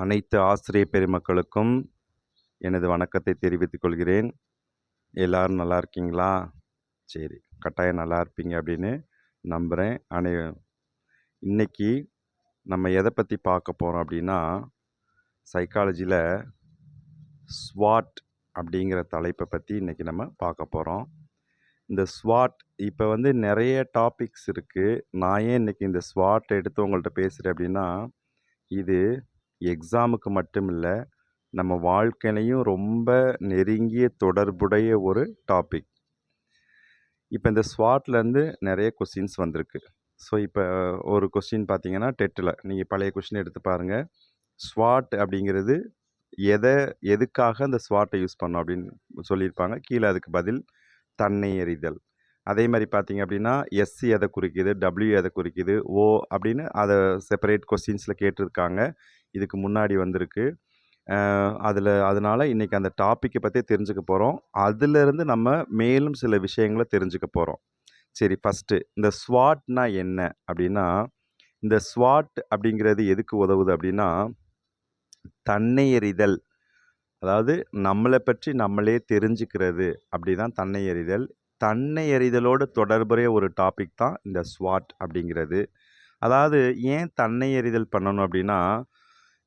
அனைத்து ஆசிரிய பெருமக்களுக்கும் எனது வணக்கத்தை தெரிவித்துக் கொள்கிறேன். எல்லாரும் நல்லா இருக்கீங்களா? சரி கட்டாயம் நல்லா இருப்பீங்க அப்படின்னு நம்புகிறேன் அனை இன்னைக்கு நம்ம எதை பற்றி பார்க்க போகிறோம் அப்படின்னா சைக்காலஜியில் ஸ்வாட் அப்படிங்கிற தலைப்பை பற்றி இன்றைக்கி நம்ம பார்க்க போகிறோம் இந்த ஸ்வாட் இப்போ வந்து நிறைய டாபிக்ஸ் இருக்குது நான் ஏன் இன்றைக்கி இந்த ஸ்வாட் எடுத்து உங்கள்கிட்ட பேசுகிறேன் அப்படின்னா இது எக்ஸாமுக்கு மட்டும் இல்லை நம்ம வாழ்க்கையிலையும் ரொம்ப நெருங்கிய தொடர்புடைய ஒரு டாபிக் இப்போ இந்த ஸ்வாட்லேருந்து நிறைய கொஸ்டின்ஸ் வந்திருக்கு. ஸோ இப்போ ஒரு கொஸ்டின் பார்த்தீங்கன்னா டெட்டில் நீங்கள் பழைய கொஸ்டின் எடுத்து பாருங்கள் ஸ்வாட் அப்படிங்கிறது எதை எதுக்காக அந்த ஸ்வாட்டை யூஸ் பண்ணோம் அப்படின்னு சொல்லியிருப்பாங்க. கீழே அதுக்கு பதில் தன்னை எறிதல். அதே மாதிரி பார்த்தீங்க அப்படின்னா எஸ்சி எதை குறிக்குது டபிள்யூ எதை குறிக்குது ஓ அப்படின்னு அதை செப்பரேட் கொஸ்டின்ஸில் கேட்டிருக்காங்க. இதுக்கு முன்னாடி வந்திருக்கு. அதில் அதனால் இன்றைக்கி அந்த டாப்பிக்கை பற்றி தெரிஞ்சுக்க போகிறோம் அதிலிருந்து நம்ம மேலும் சில விஷயங்களை தெரிஞ்சுக்க போகிறோம் சரி ஃபஸ்ட்டு இந்த ஸ்வாட்னா என்ன? அப்படின்னா இந்த ஸ்வாட் அப்படிங்கிறது எதுக்கு உதவுது அப்படின்னா தன்னை எறிதல் அதாவது நம்மளை பற்றி நம்மளே தெரிஞ்சுக்கிறது அப்படி தான் தன்னை எறிதல் தன்னை எறிதலோடு தொடர்புடைய ஒரு டாபிக் தான் இந்த ஸ்வாட் அப்படிங்கிறது. அதாவது ஏன் தன்னை எறிதல் பண்ணணும் அப்படின்னா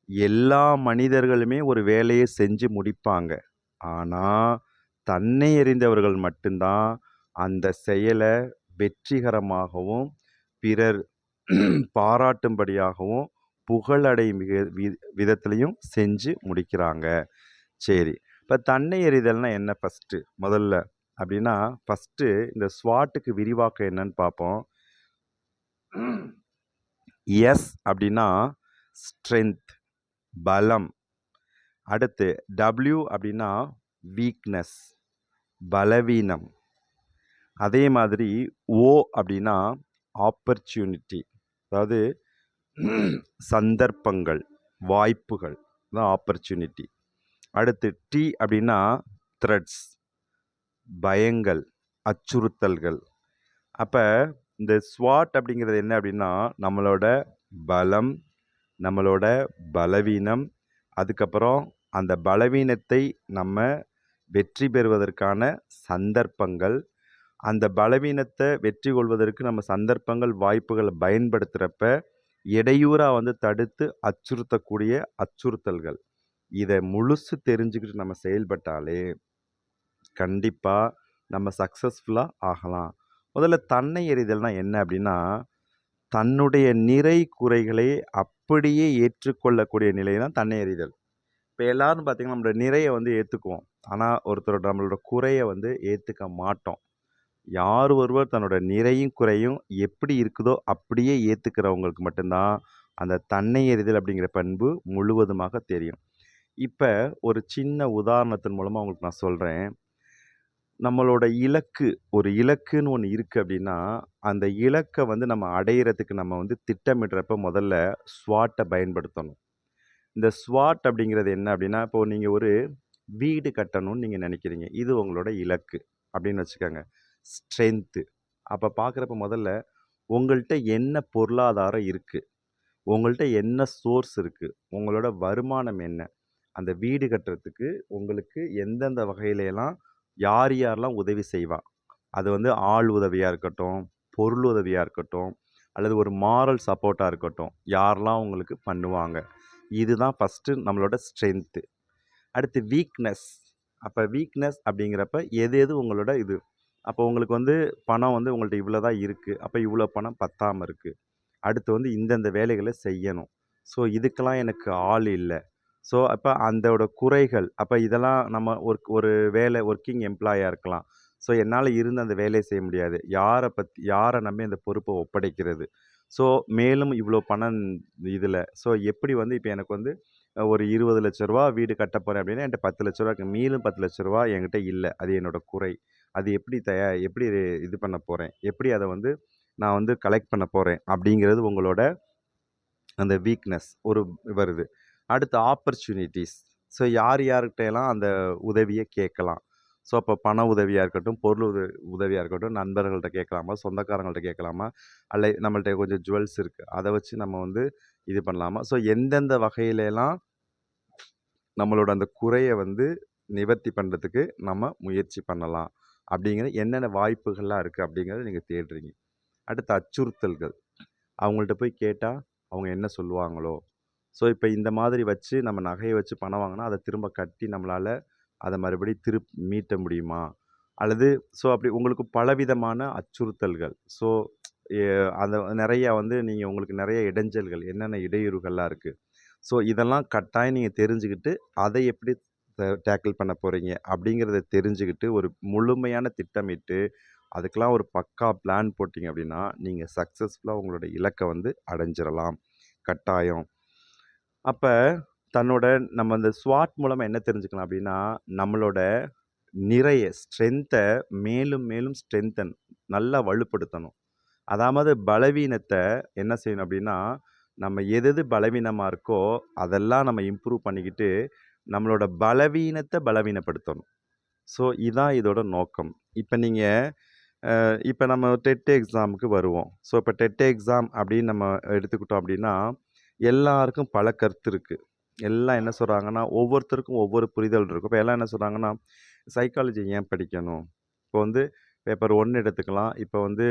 எல்லா மனிதர்களுமே ஒரு வேலையை செஞ்சு முடிப்பாங்க. ஆனால் தன்னை எறிந்தவர்கள் மட்டும்தான் அந்த செயலை வெற்றிகரமாகவும் பிறர் பாராட்டும்படியாகவும் புகழடையும் மிக வி விதத்துலையும் செஞ்சு முடிக்கிறாங்க. சரி இப்போ தன்னை எறிதல்னால் என்ன ஃபஸ்ட்டு முதல்ல அப்படின்னா ஃபஸ்ட்டு இந்த ஸ்வாட்டுக்கு விரிவாக்கம் என்னன்னு பார்ப்போம். எஸ் அப்படின்னா ஸ்ட்ரென்த் பலம். அடுத்து டபிள்யூ அப்படின்னா வீக்னஸ் பலவீனம். அதே மாதிரி ஓ அப்படின்னா ஆப்பர்ச்சுனிட்டி அதாவது சந்தர்ப்பங்கள் வாய்ப்புகள் தான் ஆப்பர்ச்சுனிட்டி அடுத்து டி அப்படின்னா த்ரெட்ஸ் பயங்கள் அச்சுறுத்தல்கள். அப்போ இந்த ஸ்வாட் அப்படிங்கிறது என்ன அப்படின்னா நம்மளோட பலம் நம்மளோட பலவீனம் அதுக்கப்புறம் அந்த பலவீனத்தை நம்ம வெற்றி பெறுவதற்கான சந்தர்ப்பங்கள். அந்த பலவீனத்தை வெற்றி கொள்வதற்கு நம்ம சந்தர்ப்பங்கள் வாய்ப்புகளை பயன்படுத்துகிறப்ப இடையூறாக வந்து தடுத்து அச்சுறுத்தக்கூடிய அச்சுறுத்தல்கள். இதை முழுசு தெரிஞ்சுக்கிட்டு நம்ம செயல்பட்டாலே கண்டிப்பாக நம்ம சக்ஸஸ்ஃபுல்லாக ஆகலாம். முதல்ல தன்னை எறிதல்னால் என்ன அப்படின்னா தன்னுடைய நிறை குறைகளை அப்படியே ஏற்றுக்கொள்ளக்கூடிய நிலை தான் தன்னை எறிதல். இப்போ எல்லோரும் பார்த்திங்கன்னா நம்மளோட நிறையை வந்து ஏற்றுக்குவோம் ஆனால் ஒருத்தரோட நம்மளோட குறையை வந்து ஏற்றுக்க மாட்டோம். யார் ஒருவர் தன்னோட நிறையும் குறையும் எப்படி இருக்குதோ அப்படியே ஏற்றுக்கிறவங்களுக்கு மட்டும்தான் அந்த தன்னை எறிதல் அப்படிங்கிற பண்பு முழுவதுமாக தெரியும். இப்போ ஒரு சின்ன உதாரணத்தின் மூலமாக உங்களுக்கு நான் சொல்கிறேன் நம்மளோட இலக்கு ஒரு இலக்குன்னு ஒன்று இருக்குது அப்படின்னா அந்த இலக்கை வந்து நம்ம அடையிறதுக்கு நம்ம வந்து திட்டமிடுறப்ப முதல்ல ஸ்வாட்டை பயன்படுத்தணும். இந்த ஸ்வாட் அப்படிங்கிறது என்ன அப்படின்னா இப்போது நீங்கள் ஒரு வீடு கட்டணும்னு நீங்கள் நினைக்கிறீங்க. இது உங்களோட இலக்கு அப்படின்னு வச்சுக்கோங்க. ஸ்ட்ரென்த்து அப்போ பார்க்குறப்ப முதல்ல உங்கள்கிட்ட என்ன பொருளாதாரம் இருக்குது உங்கள்கிட்ட என்ன சோர்ஸ் இருக்குது உங்களோட வருமானம் என்ன? அந்த வீடு கட்டுறதுக்கு உங்களுக்கு எந்தெந்த வகையிலலாம் யார் யாரெல்லாம் உதவி செய்வா? அது வந்து ஆள் உதவியாக இருக்கட்டும் பொருள் உதவியாக இருக்கட்டும் அல்லது ஒரு மாரல் சப்போர்ட்டாக இருக்கட்டும் யாரெல்லாம் உங்களுக்கு பண்ணுவாங்க. இதுதான் ஃபஸ்ட்டு நம்மளோட ஸ்ட்ரென்த்து அடுத்து வீக்னஸ் அப்போ வீக்னஸ் அப்படிங்கிறப்ப எது எது உங்களோட இது? அப்போ உங்களுக்கு வந்து பணம் வந்து உங்கள்கிட்ட இவ்வளோ தான் இருக்குது அப்போ இவ்வளோ பணம் பத்தாமல் இருக்குது அடுத்து வந்து இந்தந்த வேலைகளை செய்யணும். ஸோ இதுக்கெல்லாம் எனக்கு ஆள் இல்லை. ஸோ அப்போ அந்தோட குறைகள் அப்போ இதெல்லாம் நம்ம ஒர்க் ஒரு வேலை ஒர்க்கிங் எம்ப்ளாயாக இருக்கலாம். ஸோ என்னால் இருந்து அந்த வேலையை செய்ய முடியாது. யாரை பற்றி யாரை நம்பி அந்த பொறுப்பை ஒப்படைக்கிறது? ஸோ மேலும் இவ்வளோ பணம் இதில். ஸோ எப்படி வந்து இப்போ எனக்கு வந்து ஒரு இருபது லட்ச ரூபா வீடு கட்ட போகிறேன் அப்படின்னா என்கிட்ட பத்து லட்ச ரூபா இருக்கு. பத்து லட்ச ரூபா என்கிட்ட இல்லை. அது என்னோட குறை. அது எப்படி தயா எப்படி இது பண்ண போகிறேன் எப்படி அதை வந்து நான் வந்து கலெக்ட் பண்ண போகிறேன் அப்படிங்கிறது உங்களோட அந்த வீக்னஸ் ஒரு வருது. அடுத்து ஆப்பர்ச்சுனிட்டிஸ் ஸோ யார் யார்கிட்டலாம் அந்த உதவியை கேட்கலாம்? ஸோ அப்போ பண உதவியாக இருக்கட்டும் பொருள் உத உதவியாக இருக்கட்டும் நண்பர்கள்ட்ட கேட்கலாமா சொந்தக்காரங்கள்ட்ட கேட்கலாமா அல்ல நம்மள்ட்ட கொஞ்சம் ஜுவல்ஸ் இருக்குது அதை வச்சு நம்ம வந்து இது பண்ணலாமா ஸோ எந்தெந்த வகையிலலாம் நம்மளோட அந்த குறையை வந்து நிவர்த்தி பண்ணுறதுக்கு நம்ம முயற்சி பண்ணலாம். அப்படிங்கிற என்னென்ன வாய்ப்புகள்லாம் இருக்குது அப்படிங்கிறத நீங்கள் தேடுறீங்க. அடுத்து அச்சுறுத்தல்கள். அவங்கள்ட்ட போய் கேட்டால் அவங்க என்ன சொல்லுவாங்களோ? ஸோ, இப்போ இந்த மாதிரி வச்சு நம்ம நகையை வச்சு பணம் வாங்கினா அதை திரும்ப கட்டி நம்மளால் அதை மறுபடி திருப் மீட்ட முடியுமா? அல்லது ஸோ அப்படி உங்களுக்கு பலவிதமான அச்சுறுத்தல்கள். ஸோ, அந்த நிறையா வந்து நீங்கள் உங்களுக்கு நிறைய இடைஞ்சல்கள், என்னென்ன இடையூறுகள்லாம் இருக்குது ஸோ, இதெல்லாம் கட்டாயம் நீங்கள் தெரிஞ்சுக்கிட்டு, அதை எப்படி டேக்கிள் பண்ண போகிறீங்க அப்படிங்கிறத தெரிஞ்சுக்கிட்டு, ஒரு முழுமையான திட்டமிட்டு, அதுக்கெலாம் ஒரு பக்கா பிளான் போட்டிங்க அப்படின்னா, நீங்கள் சக்ஸஸ்ஃபுல்லாக உங்களோட இலக்கை வந்து அடைஞ்சிடலாம் கட்டாயம். அப்போ தன்னோட நம்ம அந்த ஸ்வாட் மூலமா என்ன தெரிஞ்சுக்கலாம் அப்படின்னா, நம்மளோட நிறைய ஸ்ட்ரென்த்த மேலும் மேலும் ஸ்ட்ரென்தன் நல்லா வலுப்படுத்தணும். அதாவது பலவீனத்த என்ன செய்யணும் அப்படின்னா, நம்ம எது எது பலவீனமா இருக்கோ, அதெல்லாம் நம்ம இம்ப்ரூவ் பண்ணிக்கிட்டு, நம்மளோட பலவீனத்த பலவீனப்படுத்தணும். ஸோ, இதான் இதோட நோக்கம். இப்ப நீங்க அ இப்ப நம்ம டெட் எக்ஸாமுக்கு வருவோம். ஸோ, இப்ப டெட் எக்ஸாம் அப்படின்னு நம்ம எடுத்துக்கிட்டோம் அப்படின்னா, எல்லாருக்கும் பல கருத்து இருக்கு. எல்லாம் என்ன சொல்கிறாங்கன்னா ஒவ்வொருத்தருக்கும் ஒவ்வொரு புரிதல் இருக்கும். இப்போ எல்லாம் என்ன சொல்கிறாங்கன்னா சைக்காலஜி ஏன் படிக்கணும்? இப்போ வந்து பேப்பர் ஒன்று எடுத்துக்கலாம். இப்போ வந்து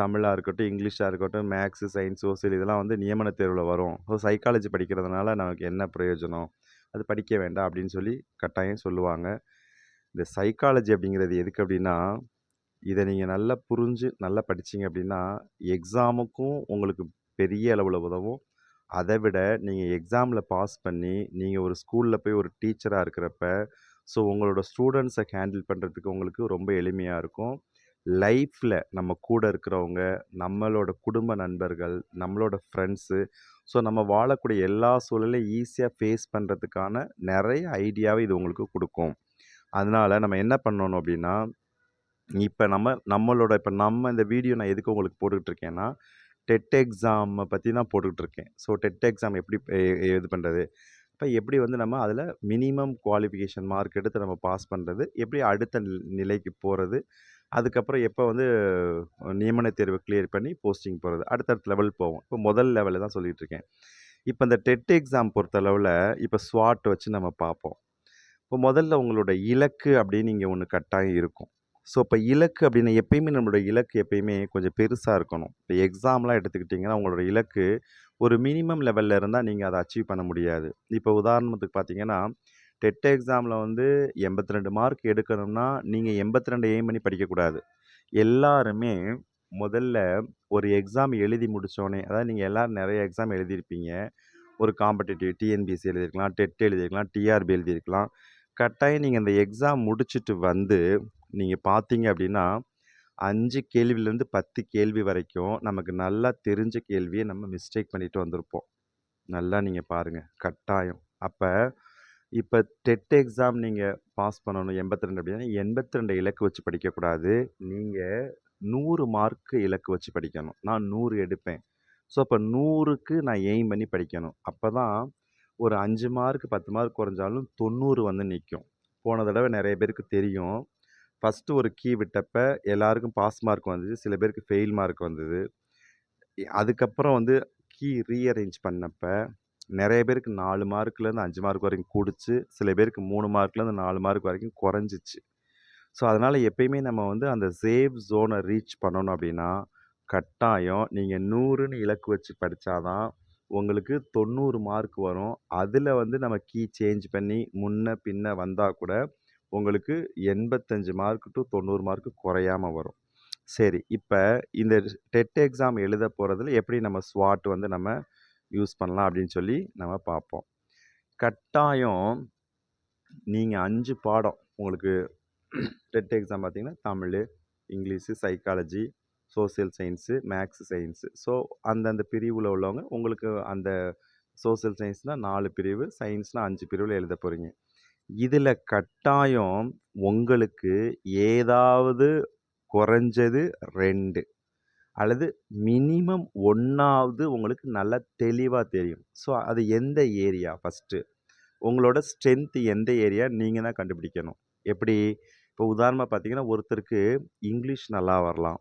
தமிழாக இருக்கட்டும், இங்கிலீஷாக இருக்கட்டும், மேக்ஸு சயின்ஸ், சோசியல் இதெல்லாம் வந்து நியமன தேர்வில் வரும். ஸோ, சைக்காலஜி படிக்கிறதுனால நமக்கு என்ன பிரயோஜனம்? அது படிக்க வேண்டாம் அப்படின்னு சொல்லி கட்டாயம் சொல்லுவாங்க. இந்த சைக்காலஜி அப்படிங்கிறது எதுக்கு அப்படின்னா, இதை நீங்கள் நல்லா புரிஞ்சு, நல்லா படித்தீங்க அப்படின்னா, எக்ஸாமுக்கும் உங்களுக்கு பெரிய அளவில் உதவும். அதை விட நீங்கள் எக்ஸாமில் பாஸ் பண்ணி, நீங்கள் ஒரு ஸ்கூலில் போய் ஒரு டீச்சராக இருக்கிறப்ப, ஸோ உங்களோட ஸ்டூடெண்ட்ஸை ஹேண்டில் பண்ணுறதுக்கு உங்களுக்கு ரொம்ப எளிமையாக இருக்கும். லைஃப்பில் நம்ம கூட இருக்கிறவங்க, நம்மளோட குடும்ப நண்பர்கள், நம்மளோட ஃப்ரெண்ட்ஸு, ஸோ நம்ம வாழக்கூடிய எல்லா சூழலையும் ஈஸியாக ஃபேஸ் பண்ணுறதுக்கான நிறைய ஐடியாவை இது உங்களுக்கு கொடுக்கும் அதனால் நம்ம என்ன பண்ணணும் அப்படின்னா, இப்போ நம்ம நம்மளோட இப்போ நம்ம இந்த வீடியோ நான் எதுக்கு உங்களுக்கு போட்டுக்கிட்டு இருக்கேன்னா, டெட் எக்ஸாமை பற்றி தான் போட்டுக்கிட்டு இருக்கேன். ஸோ, டெட் எக்ஸாம் எப்படி இது பண்ணுறது இப்போ எப்படி வந்து நம்ம அதில் மினிமம் குவாலிஃபிகேஷன் மார்க் எடுத்து நம்ம பாஸ் பண்ணுறது எப்படி அடுத்த நி நிலைக்கு போகிறது அதுக்கப்புறம் எப்போ வந்து நியமன தேர்வு கிளியர் பண்ணி போஸ்டிங் போகிறது அடுத்தடுத்த லெவல் போவோம். இப்போ முதல் லெவலில் தான் சொல்லிகிட்டு இருக்கேன். இப்போ இந்த டெட் எக்ஸாம் பொறுத்தளவில் இப்போ ஸ்வாட் வச்சு நம்ம பார்ப்போம். இப்போ முதல்ல உங்களோட இலக்கு அப்படின்னு இங்கே ஒன்று கட்டாயம் இருக்கும். ஸோ, இப்போ இலக்கு அப்படின்னு எப்பயுமே நம்மளோட இலக்கு எப்பயுமே கொஞ்சம் பெருசாக இருக்கணும். இப்போ எக்ஸாம்லாம் எடுத்துக்கிட்டிங்கன்னா உங்களோட இலக்கு ஒரு மினிமம் லெவல்ல இருந்தால் நீங்கள் அதை அச்சீவ் பண்ண முடியாது. இப்போ உதாரணத்துக்கு பார்த்தீங்கன்னா, டெட் எக்ஸாமில் வந்து 82 மார்க் எடுக்கணும்னா, நீங்கள் எண்பத்தி ரெண்டு எய்ம் பண்ணி படிக்கக்கூடாது. எல்லாருமே முதல்ல ஒரு எக்ஸாம் எழுதி முடித்தோடனே அதாவது நீங்கள் எல்லோரும் நிறைய எக்ஸாம் எழுதியிருப்பீங்க. ஒரு காம்படிட்டிவ் டிஎன்பிஎஸ்சி எழுதியிருக்கலாம், டெட் எழுதியிருக்கலாம், டிஆர்பி எழுதியிருக்கலாம். கட்டாயம் நீங்கள் அந்த எக்ஸாம் முடிச்சுட்டு வந்து, நீங்கள் பார்த்தீங்க அப்படின்னா, அஞ்சு கேள்வியிலேருந்து 10 கேள்வி வரைக்கும் நமக்கு நல்லா தெரிஞ்ச கேள்வியை நம்ம மிஸ்டேக் பண்ணிட்டு வந்திருப்போம். நல்லா நீங்கள் பாருங்க. கட்டாயம். அப்போ இப்போ டெட் எக்ஸாம் நீங்கள் பாஸ் பண்ணணும் 82 அப்படின்னா, 82 இலக்கு வச்சு படிக்கக்கூடாது. நீங்கள் நூறு மார்க்கு இலக்கு வச்சு படிக்கணும். நான் நூறு எடுப்பேன். ஸோ, அப்போ நூறுக்கு நான் எய்ம் பண்ணி படிக்கணும். அப்போ தான் ஒரு அஞ்சு மார்க், 10 மார்க் குறைஞ்சாலும் 90 வந்து நிற்கும் போன தடவை நிறைய பேருக்கு தெரியும். ஃபஸ்ட்டு ஒரு கீ விட்டப்ப எல்லாருக்கும் பாஸ் மார்க் வந்தது. சில பேருக்கு ஃபெயில் மார்க் வந்தது. அதுக்கப்புறம் வந்து கீ ரீஅரேஞ்ச் பண்ணப்போ நிறைய பேருக்கு நாலு மார்க்லேருந்து அஞ்சு மார்க் வரைக்கும் கூடிச்சு சில பேருக்கு மூணு மார்க்லேருந்து நாலு மார்க் வரைக்கும் குறைஞ்சிச்சு. ஸோ, அதனால் எப்பயுமே நம்ம வந்து அந்த சேஃப் ஜோனை ரீச் பண்ணணும் அப்படின்னா, கட்டாயம் நீங்கள் நூறுன்னு இலக்கு வச்சு படிச்சா தான், உங்களுக்கு 90 மார்க் வரும். அதில் வந்து நம்ம கீ சேஞ்ச் பண்ணி முன்ன, பின்ன வந்தால் கூட, உங்களுக்கு 85 மார்க் டு தொண்ணூறு மார்க் குறையாம வரும். சரி, இப்போ இந்த டெட் எக்ஸாம் எழுத போகிறதுல எப்படி நம்ம ஸ்வாட் வந்து நம்ம யூஸ் பண்ணலாம் அப்படின்னு சொல்லி நம்ம பார்ப்போம். கட்டாயம் நீங்கள் அஞ்சு பாடம் உங்களுக்கு டெட் எக்ஸாம் பார்த்தீங்கன்னா, Tamil English, psychology, social science, maths science. So, அந்தந்த பிரிவில் உள்ளவங்க உங்களுக்கு அந்த சோசியல் சயின்ஸ்னால் நாலு பிரிவு, சயின்ஸ்னால் அஞ்சு பிரிவில் எழுத போகிறீங்க இதில் கட்டாயம் உங்களுக்கு ஏதாவது குறைஞ்சது ரெண்டு அல்லது மினிமம் ஒன்றாவது உங்களுக்கு நல்லா தெளிவாக தெரியும். ஸோ, அது எந்த ஏரியா ஃபஸ்ட்டு உங்களோட ஸ்ட்ரென்த்து எந்த ஏரியா நீங்கள் தான் கண்டுபிடிக்கணும். எப்படி? இப்போ உதாரணமாக பார்த்தீங்கன்னா, ஒருத்தருக்கு இங்கிலீஷ் நல்லா வரலாம்.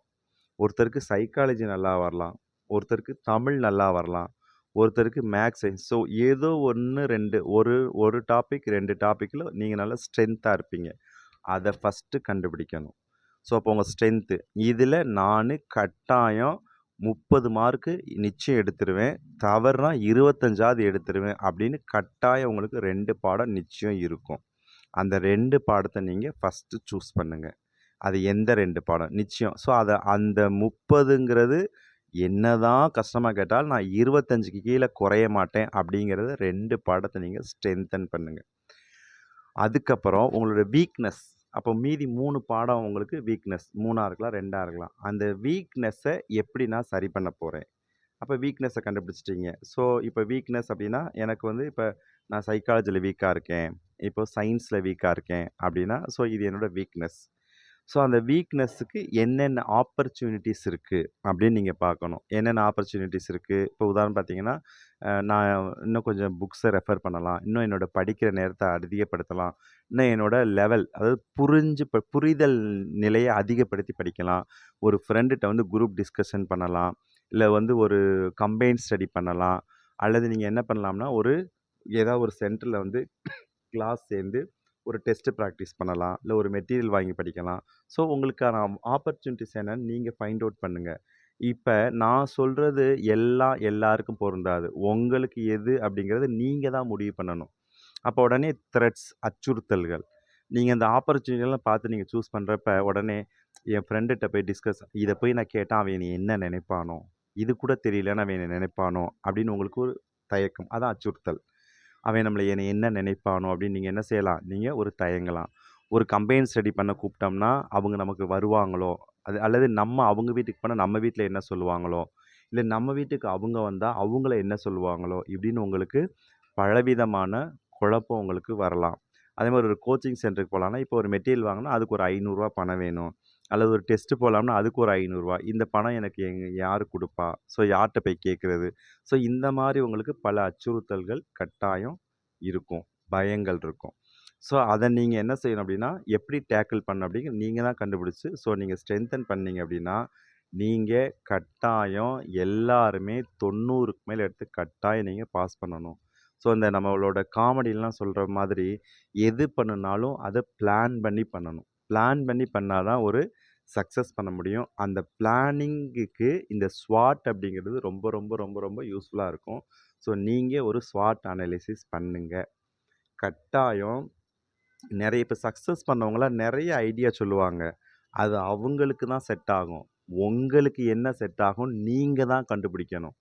ஒருத்தருக்கு சைக்காலஜி நல்லா வரலாம். ஒருத்தருக்கு தமிழ் நல்லா வரலாம். ஒருத்தருக்கு மேக்ஸ் சயின்ஸ். ஸோ ஏதோ 1, 2 ஒரு ஒரு டாபிக் ரெண்டு டாப்பிக்கில் நீங்கள் நல்லா ஸ்ட்ரென்த்தாக இருப்பீங்க. அதை ஃபஸ்ட்டு கண்டுபிடிக்கணும். ஸோ அப்போ உங்கள் ஸ்ட்ரென்த்து. இதில் நான் கட்டாயம் 30 மார்க்கு நிச்சயம் எடுத்துருவேன். தவறுனா 25வது எடுத்துருவேன் அப்படின்னு கட்டாயம் உங்களுக்கு ரெண்டு பாடம் நிச்சயம் இருக்கும். அந்த ரெண்டு பாடத்தை நீங்கள் ஃபஸ்ட்டு சூஸ் பண்ணுங்கள் அது எந்த ரெண்டு பாடம்? நிச்சயம். ஸோ அதை அந்த முப்பதுங்கிறது 30ங்கிறது என்னதான் கஷ்டமாக கேட்டால் நான் இருபத்தஞ்சுக்கு கீழே குறைய மாட்டேன் அப்படிங்கிறத ரெண்டு பாடத்தை நீங்கள் ஸ்ட்ரென்தன் பண்ணுங்க. அதுக்கப்புறம் உங்களோட வீக்னஸ். அப்போ மீதி மூணு பாடம் உங்களுக்கு வீக்னஸ். மூணாக இருக்கலாம், ரெண்டாக இருக்கலாம். அந்த வீக்னஸை எப்படி நான் சரி பண்ண போகிறேன் அப்போ வீக்னஸை கண்டுபிடிச்சிட்டிங்க ஸோ இப்போ வீக்னஸ் அப்படின்னா, எனக்கு வந்து இப்போ நான் சைக்காலஜியில் வீக்காக இருக்கேன். இப்போ சயின்ஸில் வீக்காக இருக்கேன் அப்படின்னா, ஸோ இது என்னோடய வீக்னஸ். ஸோ அந்த வீக்னஸுக்கு என்னென்ன ஆப்பர்ச்சுனிட்டிஸ் இருக்குது அப்படின்னு நீங்கள் பார்க்கணும். என்னென்ன ஆப்பர்ச்சுனிட்டிஸ் இருக்குது இப்போ உதாரணம் பார்த்தீங்கன்னா, நான் இன்னும் கொஞ்சம் புக்ஸை ரெஃபர் பண்ணலாம். இன்னும் என்னோட படிக்கிற நேரத்தை அதிகப்படுத்தலாம். இன்னும் என்னோட லெவல் அதாவது புரிஞ்சு ப புரிதல் நிலையை அதிகப்படுத்தி படிக்கலாம். ஒரு ஃப்ரெண்டுகிட்ட வந்து குரூப் டிஸ்கஷன் பண்ணலாம். இல்லை வந்து ஒரு கம்பைன் ஸ்டடி பண்ணலாம். அல்லது நீங்கள் என்ன பண்ணலாம்னா, ஒரு ஏதாவது ஒரு சென்டரில் வந்து கிளாஸ் சேர்ந்து ஒரு டெஸ்ட்டு ப்ராக்டிஸ் பண்ணலாம். இல்லை ஒரு மெட்டீரியல் வாங்கி படிக்கலாம். ஸோ உங்களுக்கான ஆப்பர்ச்சுனிட்டிஸ் என்னன்னு நீங்கள் ஃபைண்ட் அவுட் பண்ணுங்கள் இப்போ நான் சொல்கிறது எல்லாம் எல்லாருக்கும் பொருந்தாது. உங்களுக்கு எது அப்படிங்கிறது நீங்கள் தான் முடிவு பண்ணணும். அப்போ உடனே த்ரெட்ஸ் அச்சுறுத்தல்கள். நீங்கள் அந்த ஆப்பர்ச்சுனிட்டிலாம் பார்த்து நீங்கள் சூஸ் பண்ணுறப்ப உடனே என் ஃப்ரெண்டுகிட்ட போய் டிஸ்கஸ் இதை போய் நான் கேட்டால் அவன் என்ன நினைப்பானோ? இது கூட தெரியலன்னு அவன் என்னை நினைப்பானோ? அப்படின்னு உங்களுக்கு ஒரு தயக்கம். அதான் அச்சுறுத்தல். அவன் நம்மளை என்னை என்ன நினைப்பானோ? அப்படின்னு நீங்கள் என்ன செய்யலாம்? நீங்கள் ஒரு தயங்கலாம். ஒரு கம்பைன்ட் ஸ்டடி பண்ண கூப்பிட்டோம்னா, அவங்க நமக்கு வருவாங்களோ? அது அல்லது நம்ம அவங்க வீட்டுக்கு போனால் நம்ம வீட்டில் என்ன சொல்லுவாங்களோ? இல்லை நம்ம வீட்டுக்கு அவங்க வந்தால் அவங்கள என்ன சொல்லுவாங்களோ? இப்படின்னு உங்களுக்கு பலவிதமான குழப்பம் உங்களுக்கு வரலாம். அதே மாதிரி ஒரு கோச்சிங் சென்டருக்கு போகலான்னா இப்போ ஒரு மெட்டீரியல் வாங்கினா அதுக்கு ஒரு ஐநூறுரூவா பணம் வேணும். அல்லது ஒரு டெஸ்ட் போகலாம்னா அதுக்கு ஒரு ஐநூறுரூவா இந்த பணம் எனக்கு எங் யார் கொடுப்பா ஸோ யார்கிட்ட போய் கேட்குறது ஸோ இந்த மாதிரி உங்களுக்கு பல அச்சுறுத்தல்கள் கட்டாயம் இருக்கும். பயங்கள் இருக்கும். ஸோ அதை நீங்கள் என்ன செய்யணும் அப்படின்னா, எப்படி டேக்கிள் பண்ண அப்படிங்க நீங்கள் தான் கண்டுபிடிச்சி ஸோ நீங்கள் ஸ்ட்ரென்தன் பண்ணீங்க அப்படின்னா, நீங்கள் கட்டாயம் எல்லாருமே தொண்ணூறுக்கு மேலே எடுத்து கட்டாயம் நீங்க பாஸ் பண்ணணும். ஸோ இந்த நம்மளோட காமெடிலாம் சொல்கிற மாதிரி, எது பண்ணுனாலும் அதை பிளான் பண்ணி பண்ணணும். பிளான் பண்ணி பண்ணால் தான் ஒரு சக்ஸஸ் பண்ண முடியும். அந்த பிளானிங்குக்கு இந்த ஸ்வாட் அப்படிங்கிறது ரொம்ப ரொம்ப ரொம்ப ரொம்ப யூஸ்ஃபுல்லாக இருக்கும். ஸோ நீங்கள் ஒரு ஸ்வாட் அனாலிசிஸ் பண்ணுங்கள் கட்டாயம் நிறைய இப்போ சக்ஸஸ் பண்ணவங்களாம் நிறைய ஐடியா சொல்லுவாங்க. அது அவங்களுக்கு தான் செட் ஆகும். உங்களுக்கு என்ன செட் ஆகும்னு நீங்கள் தான் கண்டுபிடிக்கணும்.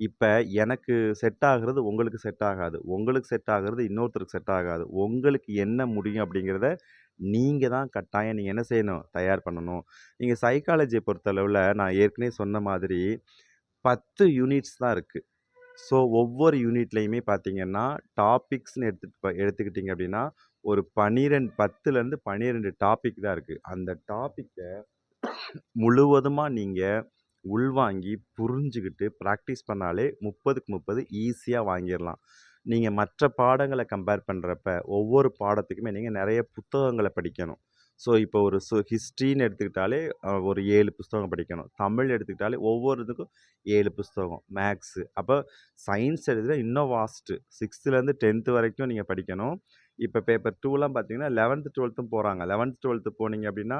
இப்போ எனக்கு செட் ஆகிறது உங்களுக்கு செட் ஆகாது. உங்களுக்கு செட் ஆகுறது இன்னொருத்தருக்கு செட் ஆகாது. உங்களுக்கு என்ன முடியும் அப்படிங்கிறத நீங்கள் தான் கட்டாயம் நீங்கள் என்ன செய்யணும்? தயார் பண்ணணும். நீங்கள் சைக்காலஜியை பொறுத்தளவில் நான் ஏற்கனவே சொன்ன மாதிரி 10 யூனிட்ஸ் தான் இருக்குது ஸோ ஒவ்வொரு யூனிட்லேயுமே பார்த்தீங்கன்னா, டாபிக்ஸ்னு எடுத்துட்டு எடுத்துக்கிட்டிங்க அப்படின்னா, ஒரு 12 10லேருந்து 12 டாபிக் தான் இருக்குது அந்த டாப்பிக்கை முழுவதுமாக நீங்கள் உள்வாங்கி, புரிஞ்சுக்கிட்டு ப்ராக்டிஸ் பண்ணாலே முப்பதுக்கு முப்பது ஈஸியாக வாங்கிடலாம் நீங்கள் மற்ற பாடங்களை கம்பேர் பண்ணுறப்ப ஒவ்வொரு பாடத்துக்குமே நீங்கள் நிறைய புத்தகங்களை படிக்கணும். ஸோ இப்போ ஒரு சோ ஹிஸ்ட்ரின்னு எடுத்துக்கிட்டாலே ஒரு ஏழு புஸ்தகம் படிக்கணும். தமிழ் எடுத்துக்கிட்டாலே ஒவ்வொரு இதுக்கும் 7 புஸ்தகம். மேக்ஸு அப்போ சயின்ஸ் எடுத்துட்டா இன்னும் வாஸ்ட்டு. 6த்துலேருந்து 10த் வரைக்கும் நீங்கள் படிக்கணும். இப்போ பேப்பர் டூலாம் பார்த்தீங்கன்னா, லெவன்த்து டுவெல்த்தும் போகிறாங்க லெவன்த்து டுவெல்த்து போனீங்க அப்படின்னா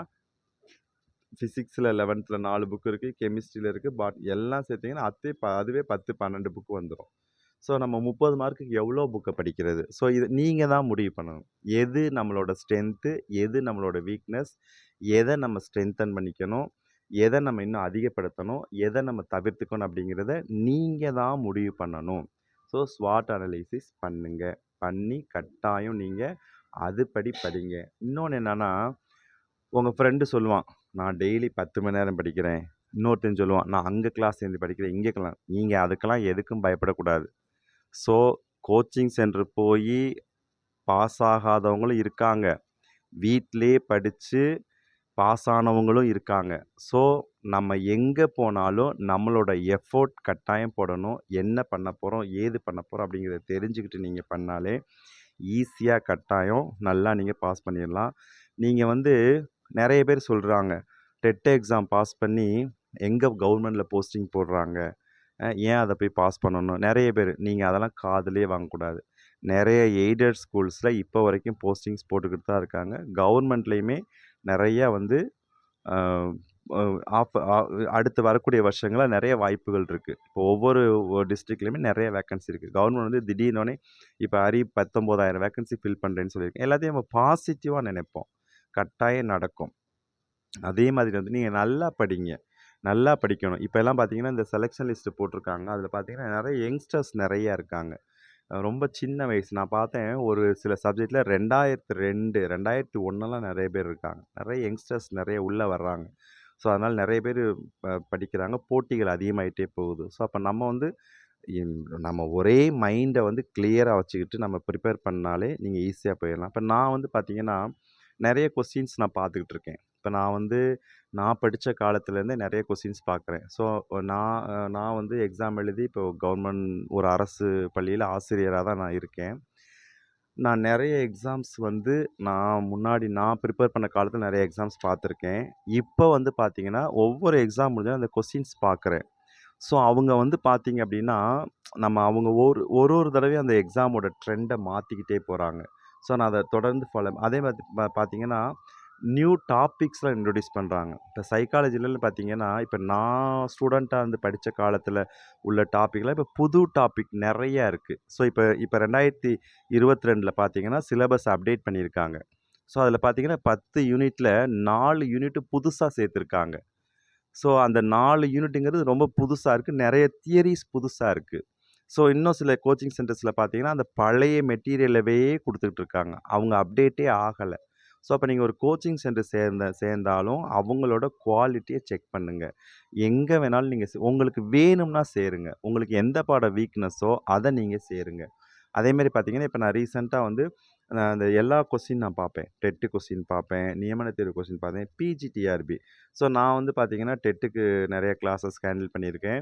ஃபிசிக்ஸில் லெவன்த்தில் நாலு புக்கு இருக்குது கெமிஸ்ட்ரியில் இருக்குது பாட் எல்லாம் சேர்த்திங்கன்னா அதே ப அதுவே பத்து பன்னெண்டு புக்கு வந்துடும் ஸோ நம்ம 30 மார்க்குக்கு எவ்வளோ புக்கை படிக்கிறது? ஸோ இது நீங்கள் தான் முடிவு பண்ணணும். எது நம்மளோட ஸ்ட்ரென்த்து? எது நம்மளோட வீக்னஸ்? எதை நம்ம ஸ்ட்ரென்தன் பண்ணிக்கணும்? எதை நம்ம இன்னும் அதிகப்படுத்தணும்? எதை நம்ம தவிர்த்துக்கணும் அப்படிங்கிறத நீங்கள் தான் முடிவு பண்ணணும். ஸோ ஸ்வாட் அனலைசிஸ் பண்ணுங்க. பண்ணி கட்டாயம் நீங்கள் அதுபடி படிங்க. இன்னொன்று என்னன்னா, உங்கள் ஃப்ரெண்டு சொல்லுவான், "நான் டெய்லி 10 மணி நேரம் படிக்கிறேன்." இன்னொருத்தன் சொல்லுவான், "நான் அங்கே கிளாஸ் சேர்ந்து படிக்கிறேன், இங்கே கிளாஸ் நீங்கள் அதுக்கெல்லாம் எதுக்கும் பயப்படக்கூடாது. ஸோ கோச்சிங் சென்டர் போய் பாஸ் ஆகாதவங்களும் இருக்காங்க. வீட்டிலே படித்து பாஸ் ஆனவங்களும் இருக்காங்க. ஸோ நம்ம எங்கே போனாலும் நம்மளோட எஃபோர்ட் கட்டாயம் போடணும். என்ன பண்ண போகிறோம் ஏது பண்ண போகிறோம் அப்படிங்கிறத தெரிஞ்சுக்கிட்டு நீங்கள் பண்ணாலே, ஈஸியாக கட்டாயம் நல்லா நீங்கள் பாஸ் பண்ணிடலாம் நீங்கள் வந்து நிறைய பேர் சொல்கிறாங்க டெட் எக்ஸாம் பாஸ் பண்ணி எங்கே கவர்மெண்டில் போஸ்டிங் போடுறாங்க? ஏன் அதை போய் பாஸ் பண்ணணும்? நிறைய பேர் நீங்கள் அதெல்லாம் காதலே வாங்கக்கூடாது. நிறைய எய்டட் ஸ்கூல்ஸில் இப்போ வரைக்கும் போஸ்டிங்ஸ் போட்டுக்கிட்டு தான் இருக்காங்க. கவர்மெண்ட்லேயுமே நிறையா வந்து ஆஃப் அடுத்து வரக்கூடிய வருஷங்களில் நிறைய வாய்ப்புகள் இருக்குது இப்போ ஒவ்வொரு டிஸ்ட்ரிக்ட்லேயுமே நிறைய வேக்கன்சி இருக்குது கவர்மெண்ட் வந்து திடீர்னோடனே இப்போ அரி 19,000 வேக்கன்சி ஃபில் பண்ணுறேன்னு சொல்லியிருக்கேன். எல்லாத்தையும் நம்ம பாசிட்டிவாக நினைப்போம் கட்டாயம் நடக்கும். அதே மாதிரி வந்து நீங்கள் நல்லா படிங்க. நல்லா படிக்கணும். இப்போல்லாம் பார்த்தீங்கன்னா, இந்த செலெக்ஷன் லிஸ்ட்டு போட்டிருக்காங்க. அதில் பார்த்தீங்கன்னா, நிறைய யங்ஸ்டர்ஸ் நிறையா இருக்காங்க. ரொம்ப சின்ன வயசு. நான் பார்த்தேன் ஒரு சில சப்ஜெக்ட்டில் ரெண்டாயிரத்து ரெண்டு ரெண்டாயிரத்து ஒன்றெல்லாம் நிறைய பேர் இருக்காங்க. நிறைய யங்ஸ்டர்ஸ் நிறைய உள்ளே வர்றாங்க. ஸோ, அதனால் நிறைய பேர் ப படிக்கிறாங்க. போட்டிகள் அதிகமாகிட்டே போகுது. ஸோ, அப்போ நம்ம வந்து நம்ம ஒரே மைண்டை வந்து கிளியராக வச்சுக்கிட்டு நம்ம ப்ரிப்பேர் பண்ணாலே நீங்கள் ஈஸியாக போயிடலாம் இப்போ நான் வந்து பார்த்தீங்கன்னா, நிறைய கொஸ்டின்ஸ் நான் பார்த்துக்கிட்டு இருக்கேன். இப்போ நான் வந்து நான் படித்த காலத்துலேருந்தே நிறைய கொஸ்டின்ஸ் பார்க்குறேன். ஸோ, நான் நான் வந்து எக்ஸாம் எழுதி இப்போ கவர்மெண்ட் ஒரு அரசு பள்ளியில் ஆசிரியராக தான் நான் இருக்கேன். நான் நிறைய எக்ஸாம்ஸ் வந்து நான் முன்னாடி நான் ப்ரிப்பேர் பண்ண காலத்தில் நிறைய எக்ஸாம்ஸ் பார்த்துருக்கேன். இப்போ வந்து பார்த்திங்கன்னா ஒவ்வொரு எக்ஸாம் முடிஞ்சாலும் அந்த கொஸ்டின்ஸ் பார்க்குறேன். ஸோ, அவங்க வந்து பார்த்திங்க அப்படின்னா நம்ம அவங்க ஒரு ஒரு ஒரு தடவையும் அந்த எக்ஸாமோட ட்ரெண்டை மாற்றிக்கிட்டே போகிறாங்க ஸோ, நான் அதை தொடர்ந்து ஃபாலோ அதே மாதிரி பா பார்த்தீங்கன்னா, நியூ டாபிக்ஸ்லாம் இன்ட்ரொடியூஸ் பண்ணுறாங்க இப்போ சைக்காலஜிலன்னு பார்த்தீங்கன்னா, இப்போ நான் ஸ்டூடெண்ட்டாக இருந்து படித்த காலத்தில் உள்ள டாப்பிக்லாம் இப்போ புது டாபிக் நிறையா இருக்குது ஸோ, இப்போ இப்போ ரெண்டாயிரத்தி இருபத்தி ரெண்டில் பார்த்தீங்கன்னா, சிலபஸ் அப்டேட் பண்ணியிருக்காங்க. ஸோ, அதில் பார்த்தீங்கன்னா, பத்து யூனிட்டில் நாலு யூனிட்டு புதுசாக சேர்த்துருக்காங்க. ஸோ, அந்த நாலு யூனிட்டுங்கிறது ரொம்ப புதுசாக இருக்குது நிறைய தியரிஸ் புதுசாக இருக்குது ஸோ, இன்னும் சில கோச்சிங் சென்டர்ஸில் பார்த்தீங்கன்னா, அந்த பழைய மெட்டீரியலவே கொடுத்துக்கிட்டு இருக்காங்க. அவங்க அப்டேட்டே ஆகலை ஸோ, அப்போ நீங்கள் ஒரு கோச்சிங் சென்டர் சேர்ந்த சேர்ந்தாலும் அவங்களோட குவாலிட்டியை செக் பண்ணுங்கள் எங்கே வேணாலும் நீங்கள் சே உங்களுக்கு வேணும்னா சேருங்க. உங்களுக்கு எந்த பாடம் வீக்னஸோ அதை நீங்கள் சேருங்க. அதேமாரி பார்த்தீங்கன்னா, இப்போ நான் ரீசெண்டாக வந்து நான் அந்த எல்லா கொஸ்டின் நான் பார்ப்பேன். டெட்டு கொஸ்டின் பார்ப்பேன். நியமன தேர்வு கொஸ்டின் பார்ப்பேன் பிஜிடிஆர்பி ஸோ, நான் வந்து பார்த்தீங்கன்னா, டெட்டுக்கு நிறைய கிளாஸஸ் ஹேண்டில் பண்ணியிருக்கேன்.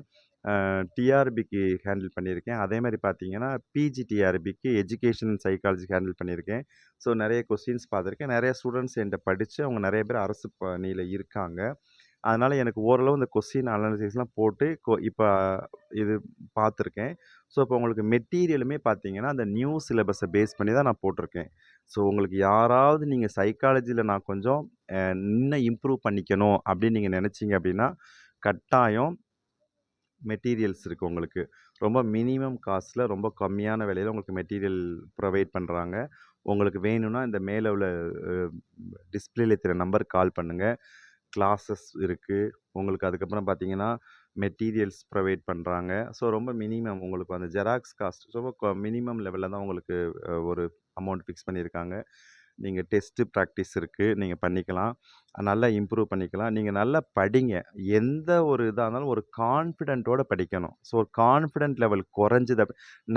டிஆர்பிக்கு ஹேண்டில் பண்ணியிருக்கேன். அதேமாரி பார்த்தீங்கன்னா, பிஜிடிஆர்பிக்கு எஜுகேஷன் சைக்காலஜி ஹேண்டில் பண்ணியிருக்கேன். ஸோ, நிறைய கொஸ்டின்ஸ் பார்த்துருக்கேன். நிறைய ஸ்டூடெண்ட்ஸ் என்கிட்ட படித்து அவங்க நிறைய பேர் அரசு பணியில் இருக்காங்க. அதனால் எனக்கு ஓரளவு இந்த கொஸ்டின் அனாலிசிஸ்லாம் போட்டு கொ இப்போ இது பார்த்துருக்கேன். ஸோ, இப்போ உங்களுக்கு மெட்டீரியலுமே பார்த்தீங்கன்னா, அந்த நியூ சிலபஸை பேஸ் பண்ணி தான் நான் போட்டிருக்கேன். ஸோ, உங்களுக்கு யாராவது நீங்கள் சைக்காலஜியில் நான் கொஞ்சம் இன்னும் இம்ப்ரூவ் பண்ணிக்கணும் அப்படின்னு நீங்கள் நினச்சிங்க அப்படின்னா கட்டாயம் மெட்டீரியல்ஸ் இருக்குது உங்களுக்கு. ரொம்ப மினிமம் காஸ்ட்டில் ரொம்ப கம்மியான விலையில் உங்களுக்கு மெட்டீரியல் ப்ரொவைட் பண்ணுறாங்க உங்களுக்கு வேணும்னா இந்த மேலே உள்ள டிஸ்பிளேல இருக்கிற நம்பருக்கு கால் பண்ணுங்கள் கிளாஸஸ் இருக்குது உங்களுக்கு அதுக்கப்புறம் பார்த்தீங்கன்னா, மெட்டீரியல்ஸ் ப்ரொவைட் பண்ணுறாங்க ஸோ, ரொம்ப மினிமம் உங்களுக்கு அந்த ஜெராக்ஸ் காஸ்ட் ரொம்ப மினிமம் லெவலில் தான் உங்களுக்கு ஒரு அமௌண்ட் ஃபிக்ஸ் பண்ணியிருக்காங்க. நீங்கள் டெஸ்ட்டு ப்ராக்டிஸ் இருக்குது நீங்கள் பண்ணிக்கலாம். நல்லா இம்ப்ரூவ் பண்ணிக்கலாம். நீங்கள் நல்லா படிங்க. எந்த ஒரு இதாக இருந்தாலும் ஒரு கான்ஃபிடென்ட்டோடு படிக்கணும். ஸோ, கான்ஃபிடென்ட் லெவல் குறைஞ்சது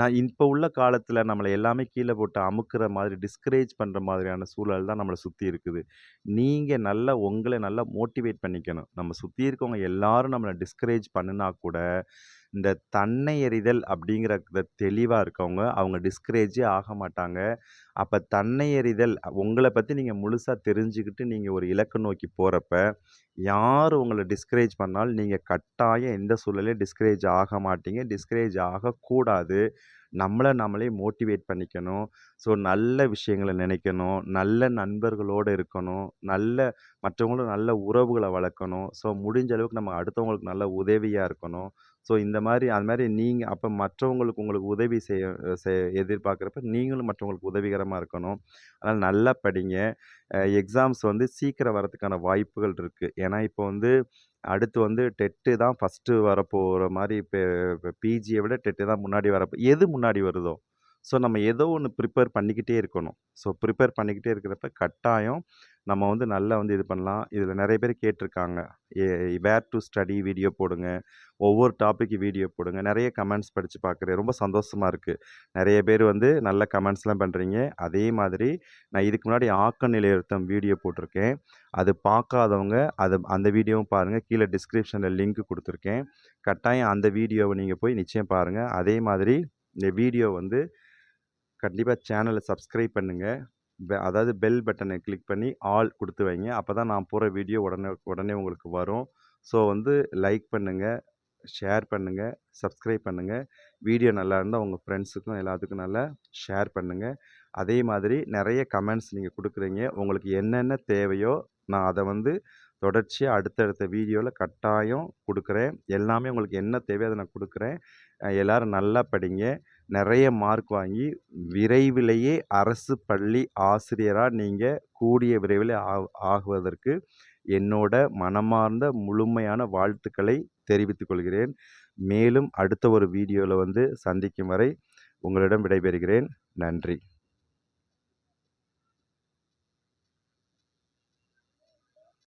நான் இப்போ உள்ள காலத்தில் நம்மளை எல்லாமே கீழே போட்டு அமுக்குற மாதிரி, டிஸ்கரேஜ் பண்ணுற மாதிரியான சூழல் தான் நம்மளை சுற்றி இருக்குது. நீங்கள் நல்லா உங்களை நல்லா மோட்டிவேட் பண்ணிக்கணும். நம்ம சுற்றி இருக்கவங்க எல்லாரும் நம்மளை டிஸ்கரேஜ் பண்ணுனா கூட, இந்த தன்னை எறிதல் அப்படிங்கிறத தெளிவாக இருக்கவங்க, அவங்க டிஸ்கரேஜே ஆக மாட்டாங்க. அப்போ தன்னை எறிதல் உங்களை பற்றி நீங்கள் முழுசாக தெரிஞ்சுக்கிட்டு நீங்கள் ஒரு இலக்க நோக்கி போகிறப்ப யார் உங்களை டிஸ்கரேஜ் பண்ணாலும் நீங்கள் கட்டாயம் எந்த சூழலையும் டிஸ்கரேஜ் ஆக மாட்டீங்க. டிஸ்கரேஜ் ஆகக்கூடாது. நம்மளை நம்மளே மோட்டிவேட் பண்ணிக்கணும். ஸோ, நல்ல விஷயங்கள நினைக்கணும். நல்ல நண்பர்களோடு இருக்கணும். நல்ல மற்றவங்களும் நல்ல உறவுகளை வளர்க்கணும். ஸோ, முடிஞ்ச அளவுக்கு நம்ம அடுத்தவங்களுக்கு நல்ல உதவியாக இருக்கணும். ஸோ, இந்த மாதிரி அது மாதிரி நீங்கள் அப்போ மற்றவங்களுக்கு உங்களுக்கு உதவி செய்ய செய் எதிர்பார்க்குறப்ப நீங்களும் மற்றவங்களுக்கு உதவிகரமாக இருக்கணும். அதனால் நல்லா படிங்க. எக்ஸாம்ஸ் வந்து சீக்கிரம் வரதுக்கான வாய்ப்புகள் இருக்குது ஏன்னா, இப்போ வந்து அடுத்து வந்து டெட்டு தான் ஃபர்ஸ்ட்டு வரப்போகிற மாதிரி இப்போ பிஜியை விட டெட்டு தான் முன்னாடி வரப்போ எது முன்னாடி வருதோ, ஸோ, நம்ம ஏதோ ஒன்று ப்ரிப்பேர் பண்ணிக்கிட்டே இருக்கணும். ஸோ, ப்ரிப்பேர் பண்ணிக்கிட்டே இருக்கிறப்ப கட்டாயம் நம்ம வந்து நல்லா வந்து இது பண்ணலாம். இதில் நிறைய பேர் கேட்டிருக்காங்க. A way to study video போடுங்க. ஒவ்வொரு டாப்பிக்கு வீடியோ போடுங்க. நிறைய கமெண்ட்ஸ் படித்து பார்க்குறேன். ரொம்ப சந்தோஷமாக இருக்குது நிறைய பேர் வந்து நல்ல கமெண்ட்ஸ்லாம் பண்ணுறீங்க அதே மாதிரி நான் இதுக்கு முன்னாடி ஆக்க நிலையற்றம் வீடியோ போட்டிருக்கேன். அது பார்க்காதவங்க அது அந்த வீடியோவும் பாருங்கள் கீழே டிஸ்கிரிப்ஷனில் லிங்க் கொடுத்துருக்கேன் கட்டாயம் அந்த வீடியோவை நீங்கள் போய் நிச்சயம் பாருங்கள் அதே மாதிரி இந்த வீடியோ வந்து கண்டிப்பாக சேனலை சப்ஸ்கிரைப் பண்ணுங்கள் பெ அதாவது பெல் பட்டனை கிளிக் பண்ணி ஆல் கொடுத்து வைங்க. அப்போ தான் நான் போகிற வீடியோ உடனே உடனே உங்களுக்கு வரும். ஸோ, வந்து லைக் பண்ணுங்கள் ஷேர் பண்ணுங்கள் சப்ஸ்கிரைப் பண்ணுங்கள் வீடியோ நல்லா இருந்தால் உங்கள் ஃப்ரெண்ட்ஸுக்கும் எல்லாத்துக்கும் நல்லா ஷேர் பண்ணுங்கள் அதே மாதிரி நிறைய கமெண்ட்ஸ் நீங்கள் கொடுக்குறீங்க. உங்களுக்கு என்னென்ன தேவையோ நான் அதை வந்து தொடர்ச்சியாக அடுத்தடுத்த வீடியோவில் கட்டாயம் கொடுக்குறேன். எல்லாமே உங்களுக்கு என்ன தேவையோ அதை நான் கொடுக்குறேன். எல்லோரும் நல்லா படிங்க. நிறைய மார்க் வாங்கி விரைவிலேயே அரசு பள்ளி ஆசிரியராக நீங்கள் கூடிய விரைவில் ஆகுவதற்கு என்னோட மனமார்ந்த முழுமையான வாழ்த்துக்களை தெரிவித்துக் கொள்கிறேன். மேலும் அடுத்த ஒரு வீடியோவில் வந்து சந்திக்கும் வரை உங்களிடம் விடைபெறுகிறேன். நன்றி.